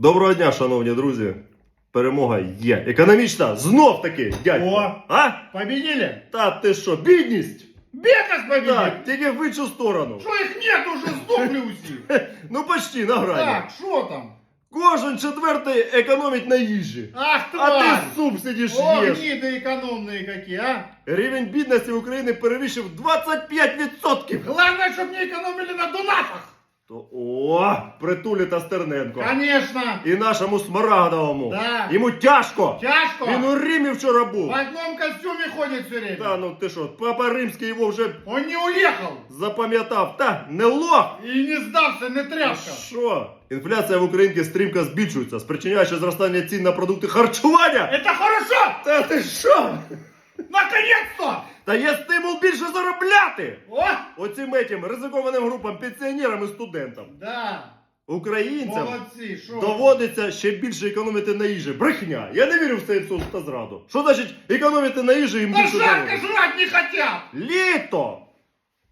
Доброго дня, шановні друзі. Перемога є. Економічна знов таки, дядько. О. А? Победили? Та ти що, бідність? Бедность победили? Так, тільки в іншу сторону. Что их нет уже, сдохли усі? Ну почти на грані. Так, что там? Кожен четвертий економить на їжі. Ах, А ти тварь! суп сидиш О, їш. гниды экономные какие, а? Рівень бідності України перевищив 25%. Главное, чтобы не экономили на донатах. То о, притулі та Стерненко. Конечно. І нашому Смарагдовому. Да. Йому тяжко. Тяжко. Він у Римі вчора В був. одном костюме ходит все время. Та ну ти що, папа римський його вже Он не уехал. запам'ятав. Та не лох. И не сдался, не тряпка. Що? Інфляція в Українці стрімко збільшується, спричиняючи зростання цін на продукти харчування. Это хорошо! Та ти що? Наконец-то! Та є стимул більше заробляти! О! Оцим етім ризикованим групам, пенсіонерам і студентам. Да. Українцям Молодцы, шо? доводиться ще більше економити на їжі. Брехня! Я не вірю в цей абсурд та зраду. Що значить економити на їжі їм Да більше жарко доводиться? жрать не хотят! Літо!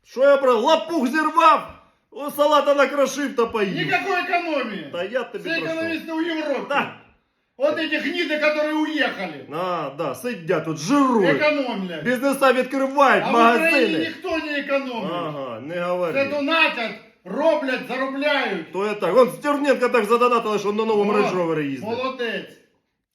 Що я про лапух зірвав? О, салата накрошив та поїв. Никакой экономии! Та я тобі Все прошу. экономисты у Европы. Да. Вот эти гниды, которые уехали. А, да, сидять тут, жирують. Экономля. Бізнеса відкривають, А в Украине магазини. никто не экономит. Ага, не Все говори. донатят, роблять, заробляють. То я так. Вон Стерненко так задонатили, що на новому О, Range Rover їздить. Молодець.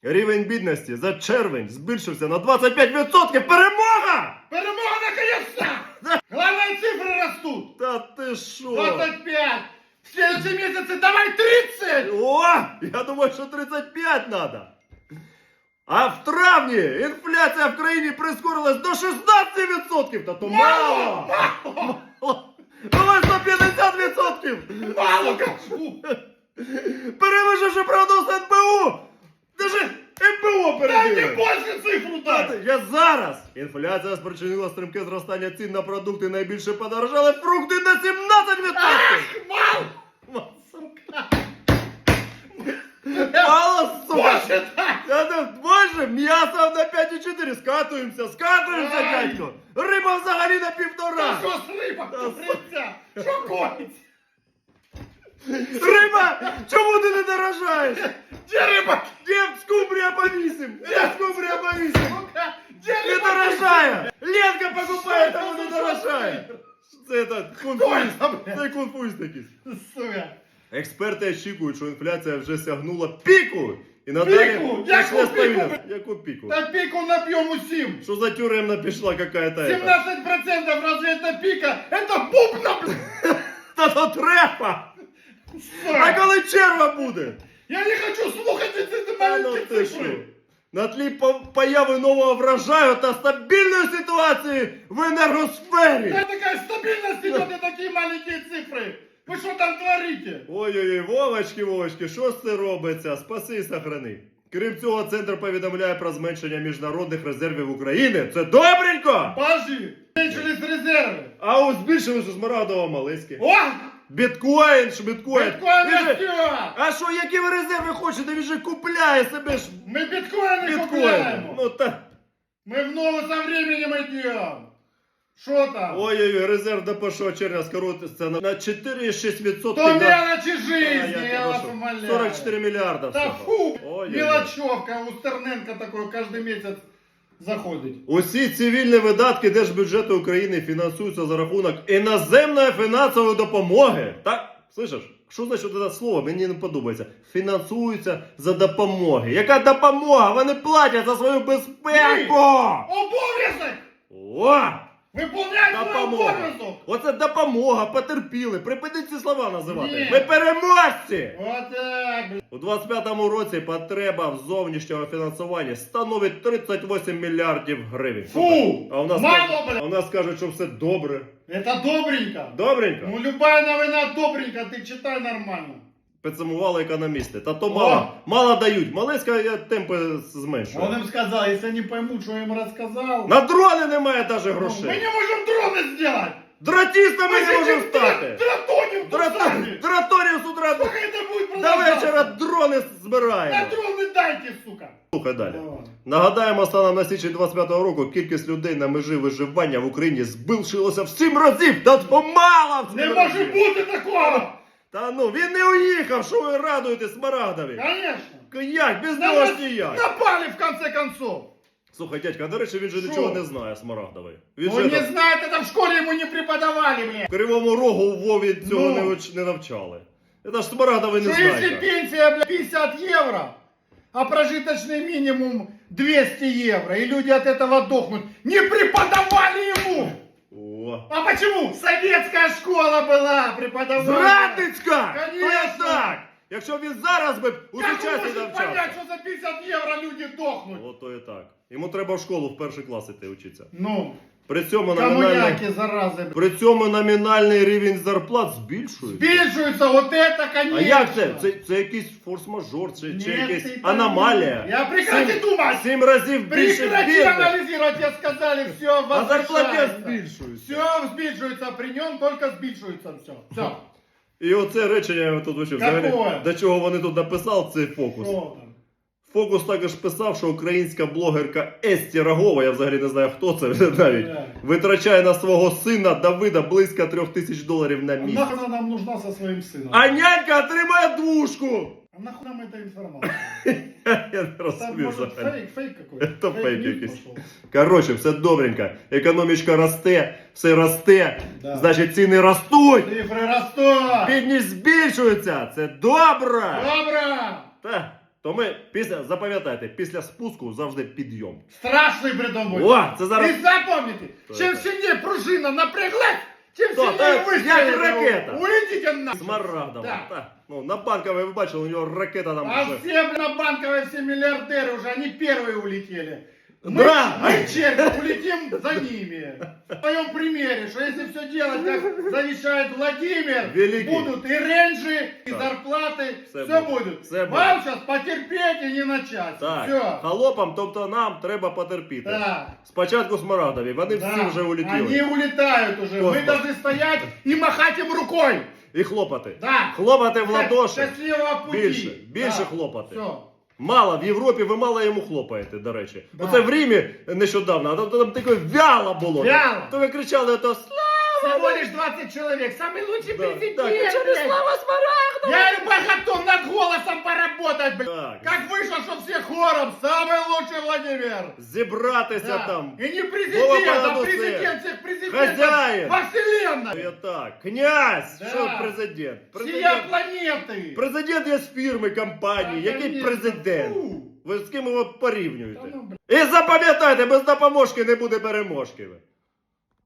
Рівень бідності за червень збільшився на 25%. Перемога! Перемога наконец-то! Главное, цифры растут. Та ти що? 25. В следующем месяце давай 30. О, я думаю, що 35 надо. А в травні інфляція в країні прискорилась до 16%. Та то мало! Мало. Давай 150%! Мало кажу. Перевищивши прогноз НБУ! Даже НБУ Дайте больше цифру дать. Я зараз! Інфляція спричинила стрімке зростання цін на продукти. Найбільше подорожали фрукти на 17%! Ах, мало. сука! Больше дай. Я не боже, м'ясо на 5,4. Скатуємося, скатуємося, Ай. дядько! Риба взагалі на Та півтора! що з рибок Та твориться? Що коїться? Риба! Чому ти не дорожаєш? Де рибак? Де скумбрія повісим? Де скумбрія повісим? Сука, де Не рибак? дорожає! Ленка покупає, Що тому це не за дорожає! швидко? Це так, Хто кунфуїст. це, блядь? Це кунфуїст якийсь. Сука. Експерти очікують, що інфляція вже сягнула піку. І надалі Піку? почне Яку піку? стабільно. Яку піку? Та піку наб'ємо усім. Що за тюремна пішла какая-то? ета? 17% разве это пика? Это бубна, блядь. Та то треба! А Сука. коли черва буде? Я не хочу слухати ці Та ну маленькі ти що? цифри. На тлі по- появи нового врожаю та стабільної ситуації в енергосфері. Та така стабільність идет і такі маленькі цифри. Ви що там творите? Ой-ой-ой, Вовочки, Вовочки, що ж це робиться? Спаси і сохрани. Крім цього, центр повідомляє про зменшення міжнародних резервів України. Це добренько! Бажі, зменшились резерви. А ось збільшилися Смарагдова Малиськи. О! Біткоін, ж біткоін. Біткоін Він же- растет! А що, які ви резерви хочете? Він же купляє себе ж Ми біткоїни біткоїном. купляємо. Ну та. Ми в ногу со временем йдемо. Що там? Ой-ой-ой, резерв 1 червня скоротиться на на 4,6%. То мелочи жизни, я я вас умоляю. 44 миллиарда. Да фу, мелочевка у Стерненка такой каждый месяц заходить. Усі цивільні видатки Держбюджету України фінансуються за рахунок іноземної фінансової допомоги. Так? Слышиш? Що значить це слово? Мені не подобається. Фінансуються за допомоги. Яка допомога? Вони платять за свою безпеку! Обов'язок! О! Виповняй свій Допомога! обов'язок! Оце допомога, потерпіли. Припиніть ці слова називати. Ні. Ми переможці! Отак, блядь. У 25-му році потреба в зовнішнього фінансування становить 38 мільярдів гривень. Фу! А у нас Мало, блядь. а у нас кажуть, що все добре. Это добренько. Добренько. Ну, любая новина добренько, ты читай нормально Підсумували економісти. Та то О! мало, мало дають. Малиська я темпи зменшую. Он им сказал, если они поймут, что я им рассказал, На дрони немає навіть мы грошей. не можем дроны сделать! Дратістами не сидим можемо в стати. дра- дратоним Драто- кусами. Драторів з утра Сколько это будет до продолжаться? вечора дрони збираємо. Да дроны дайте, сука! Слухай далі. Давай. Нагадаємо, станом на січень 25-го року кількість людей на межі виживання в Україні збільшилася в 7 разів! Та то мало в Не сім може разів! бути такого! Та ну, він не уїхав, що ви радуєте Смарагдові? Конечно. Як? Без Да нього ж нас ніяк. Напали в конце концов. Слухай, дядька, до речі, він же Що? нічого не знає Смарагдовий. Він Он же не там знает, это в школе ему не преподавали, блядь. в Кривому Рогу у Вові цього Ну. не, уч- не навчали. Це ж Смарагдовий не Что если знає. пенсия, блядь, 50 евро, а прожиточный минимум 200 евро, и люди от этого дохнут? Не преподавали ему! О. А почему? Советская школа была, преподаватель. Зрадницька! Конечно. То так! Якщо він зараз би у Как вы сучасній можете навчався. понять, что за 50 евро люди дохнут? Ото і так. Йому треба в школу в перший клас іти вчитися. Ну, При цьому номінальний, коммуняки, заразы. блядь. при цьому номінальний рівень зарплат збільшується. Збільшується, вот это, конечно. А як це? Це, це якийсь форс-мажор, чи, чи Нет, якась ты там- аномалія. Я прекрати Сім- думать! Сім разів більше Прекрати бідних, анализировать, тебе сказали, все, а зарплати збільшуються. Все збільшується, при ньому только збільшується все. Все. І оце речення тут вообще взагалі, Какое? до чого вони тут написали, це фокус. Що там? Фокус також писав, що українська блогерка Есті Рогова, я взагалі не знаю, хто це навіть, Так. витрачає на свого сина Давида близько трьох тисяч доларів на місяць. Нахуй она нам нужна со своим сыном? А нянька отримає двушку! А нахуй нам эта информация? Я не Там розумію может взагалі. фейк, фейк какой-то. Это фейк news якийсь. пошел. Коротше, все добренько. Економічка росте, все росте, Да. значить ціни ростуть, Цифры растут! бідність збільшується. Це добре! Добро! Так, то ми після запам'ятайте, після спуску завжди підйом. Страшный притом будет. О, це зараз. И запомните, Что чем это? сильнее пружина напряглась, тем Что, сильнее это вы як ракета. Уйдите нахуй. Смарагдова. Да. Так. Ну, на банковій ви бачили, у нього ракета там А вже. все блин, на банковой, все миллиардеры уже, они первые улетели. Мы, Да. мы, черви, улетим за ними. В твоем примере, что если все делать, как завещает Владимир, Великий. будут и ренжи, и Так. зарплаты, Все все, будет. будет. Все Вам сейчас потерпеть и не начать. Так, Все. холопам, тобто нам треба потерпіти. Да. Спочатку Смарагдові, вони всі Да. вже улетіли. Они улетают уже. Космос. Мы должны стоять и махать им рукой. І хлопати. Да. Хлопати в ладоші. Счастливого пути. Більше, більше хлопати. Все. Мало, в Європі ви мало йому хлопаєте, до речі. Да. Оце в Римі нещодавно, а там, там таке вяло було. Вяло. То ви кричали, то Всего лишь 20 человек. Самый лучший Да, президент. да, кричали, блядь. «Слава Я любой готов над голосом поработать, блядь. Так. Как вышел, что все хором. Самый лучший Владимир. зібратися Да. там. И не Голова президент, а на усе. президент всех президентов Хозяин. во вселенной. Я так. Князь! Да. Що президент? Всея Президент, планеты. президент є з фірми, компанії. Да, Який конечно. президент? Фу. Ви з ким його порівнюєте? Та ну, блядь. І запам'ятайте, без допоможки не буде переможки. ви.